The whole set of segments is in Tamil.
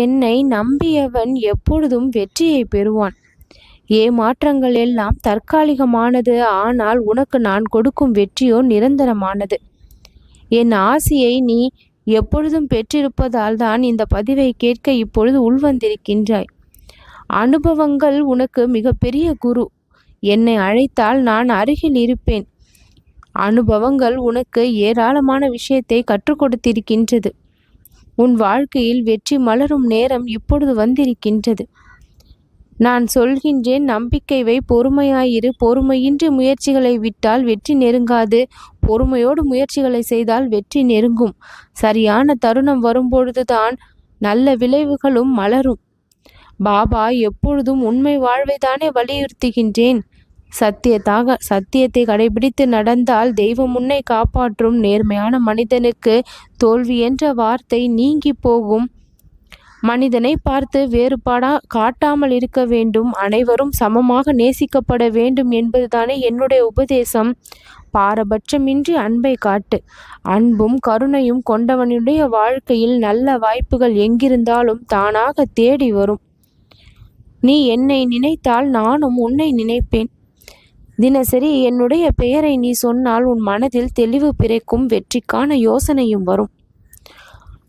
என்னை நம்பியவன் எப்பொழுதும் வெற்றியை பெறுவான். ஏமாற்றங்கள் எல்லாம் தற்காலிகமானது ஆனால் உனக்கு நான் கொடுக்கும் வெற்றியோ நிரந்தரமானது. என் ஆசையை நீ எப்பொழுதும் பெற்றிருப்பதால் தான் இந்த பதிவை கேட்க இப்பொழுது உள்வந்திருக்கின்றாய். அனுபவங்கள் உனக்கு மிகப்பெரிய குரு. என்னை அழைத்தால் நான் அருகில் இருப்பேன். அனுபவங்கள் உனக்கு ஏராளமான விஷயத்தை கற்றுக் கொடுத்திருக்கின்றது. உன் வாழ்க்கையில் வெற்றி மலரும் நேரம் இப்பொழுது வந்திருக்கின்றது. நான் சொல்கின்றேன் நம்பிக்கை வை பொறுமையாயிரு. பொறுமையின்றி முயற்சிகளை விட்டால் வெற்றி நெருங்காது. பொறுமையோடு முயற்சிகளை செய்தால் வெற்றி நெருங்கும். சரியான தருணம் வரும்பொழுதுதான் நல்ல விளைவுகளும் மலரும். பாபா எப்பொழுதும் உண்மை வாழ்வைதானே வலியுறுத்துகின்றேன். சத்தியத்தாக சத்தியத்தை கடைபிடித்து நடந்தால் தெய்வம் உன்னை காப்பாற்றும். நேர்மையான மனிதனுக்கு தோல்வி என்ற வார்த்தை நீங்கி போகும். மனிதனை பார்த்து வேறுபாடா காட்டாமல் இருக்க வேண்டும். அனைவரும் சமமாக நேசிக்கப்பட வேண்டும் என்பதுதானே என்னுடைய உபதேசம். பாரபட்சமின்றி அன்பை காட்டு. அன்பும் கருணையும் கொண்டவனுடைய வாழ்க்கையில் நல்ல வாய்ப்புகள் எங்கிருந்தாலும் தானாக தேடி வரும். நீ என்னை நினைத்தால் நானும் உன்னை நினைப்பேன். தினசரி என்னுடைய பெயரை நீ சொன்னால் உன் மனதில் தெளிவு பிறக்கும் வெற்றிக்கான யோசனையும் வரும்.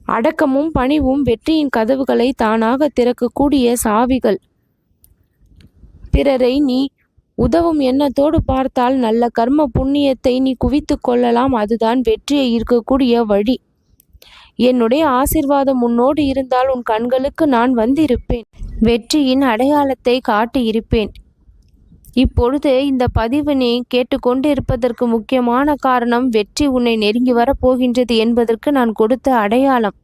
அடக்கமும் பணிவும் வெற்றியின் கதவுகளை தானாக திறக்கக்கூடிய சாவிகள். பிறரை நீ உதவும் எண்ணத்தோடு பார்த்தால் நல்ல கர்ம புண்ணியத்தை நீ குவித்து கொள்ளலாம். அதுதான் வெற்றியை இருக்கக்கூடிய வழி. என்னுடைய ஆசிர்வாதம் உன்னோடு இருந்தால் உன் கண்களுக்கு நான் வந்திருப்பேன். வெற்றியின் அடையாளத்தை காட்டியிருப்பேன். இப்பொழுது இந்த பதிவு நீ கேட்டுக்கொண்டு இருப்பதற்கு முக்கியமான காரணம் வெற்றி உன்னை நெருங்கி வரப்போகின்றது என்பதற்கு நான் கொடுத்த அடையாளம்.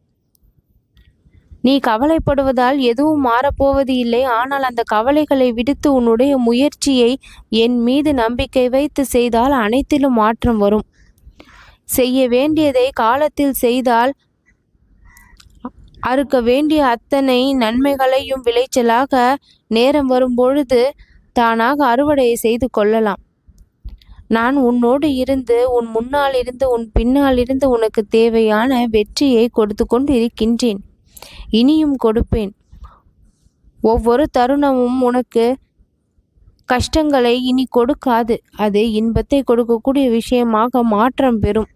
நீ கவலைப்படுவதால் எதுவும் மாறப்போவது இல்லை. ஆனால் அந்த கவலைகளை விடுத்து உன்னுடைய முயற்சியை என் மீது நம்பிக்கை வைத்து செய்தால் அனைத்திலும் மாற்றம் வரும். செய்ய வேண்டியதை காலத்தில் செய்தால் அறுக்க வேண்டிய அத்தனை நன்மைகளையும் விளைச்சலாக நேரம் வரும்பொழுது தானாக அறுவடையை செய்து கொள்ளலாம். நான் உன்னோடு இருந்து உன் முன்னால் இருந்து உன் பின்னால் இருந்து உனக்கு தேவையான வெற்றியை கொடுத்து கொண்டு இருக்கின்றேன் இனியும் கொடுப்பேன். ஒவ்வொரு தருணமும் உனக்கு கஷ்டங்களை இனி கொடுக்காது. அது இன்பத்தை கொடுக்கக்கூடிய விஷயமாக மாற்றம் பெறும்.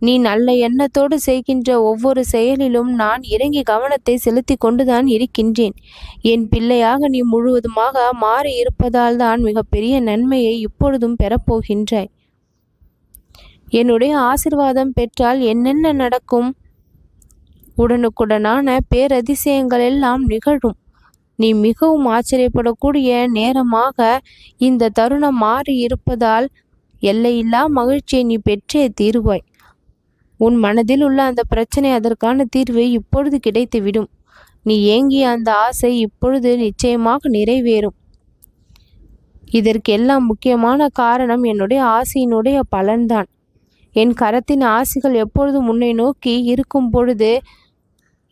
நீ நல்ல எண்ணத்தோடு செய்கின்ற ஒவ்வொரு செயலிலும் நான் இறங்கி கவனத்தை செலுத்தி கொண்டுதான் இருக்கின்றேன். என் பிள்ளையாக நீ முழுவதுமாக மாறி இருப்பதால் தான் மிகப்பெரிய நன்மையை இப்பொழுதும் பெறப்போகின்றாய். என்னுடைய ஆசிர்வாதம் பெற்றால் என்னென்ன நடக்கும்? உடனுக்குடனான பேரதிசயங்கள் எல்லாம் நிகழும். நீ மிகவும் ஆச்சரியப்படக்கூடிய நேரமாக இந்த தருணம் மாறி இருப்பதால் எல்லையில்லா மகிழ்ச்சியை நீ பெற்றே தீருவாய். உன் மனதில் உள்ள அந்த பிரச்சனை அதற்கான தீர்வு இப்பொழுது கிடைத்துவிடும். நீ ஏங்கிய அந்த ஆசை இப்பொழுது நிச்சயமாக நிறைவேறும். இதற்கெல்லாம் முக்கியமான காரணம் என்னுடைய ஆசையினுடைய பலன்தான். என் கரத்தின் ஆசைகள் எப்பொழுதும் உன்னை நோக்கி இருக்கும் பொழுது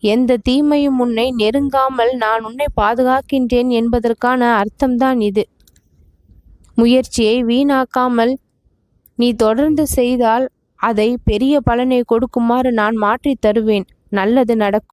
எந்த தீமையும் உன்னை நெருங்காமல் நான் உன்னை பாதுகாக்கின்றேன் என்பதற்கான அர்த்தம்தான் இது. முயற்சியை வீணாக்காமல் நீ தொடர்ந்து செய்தால் அதை பெரிய பலனை கொடுக்குமாறு நான் மாற்றித் தருவேன். நல்லது நடக்கும்.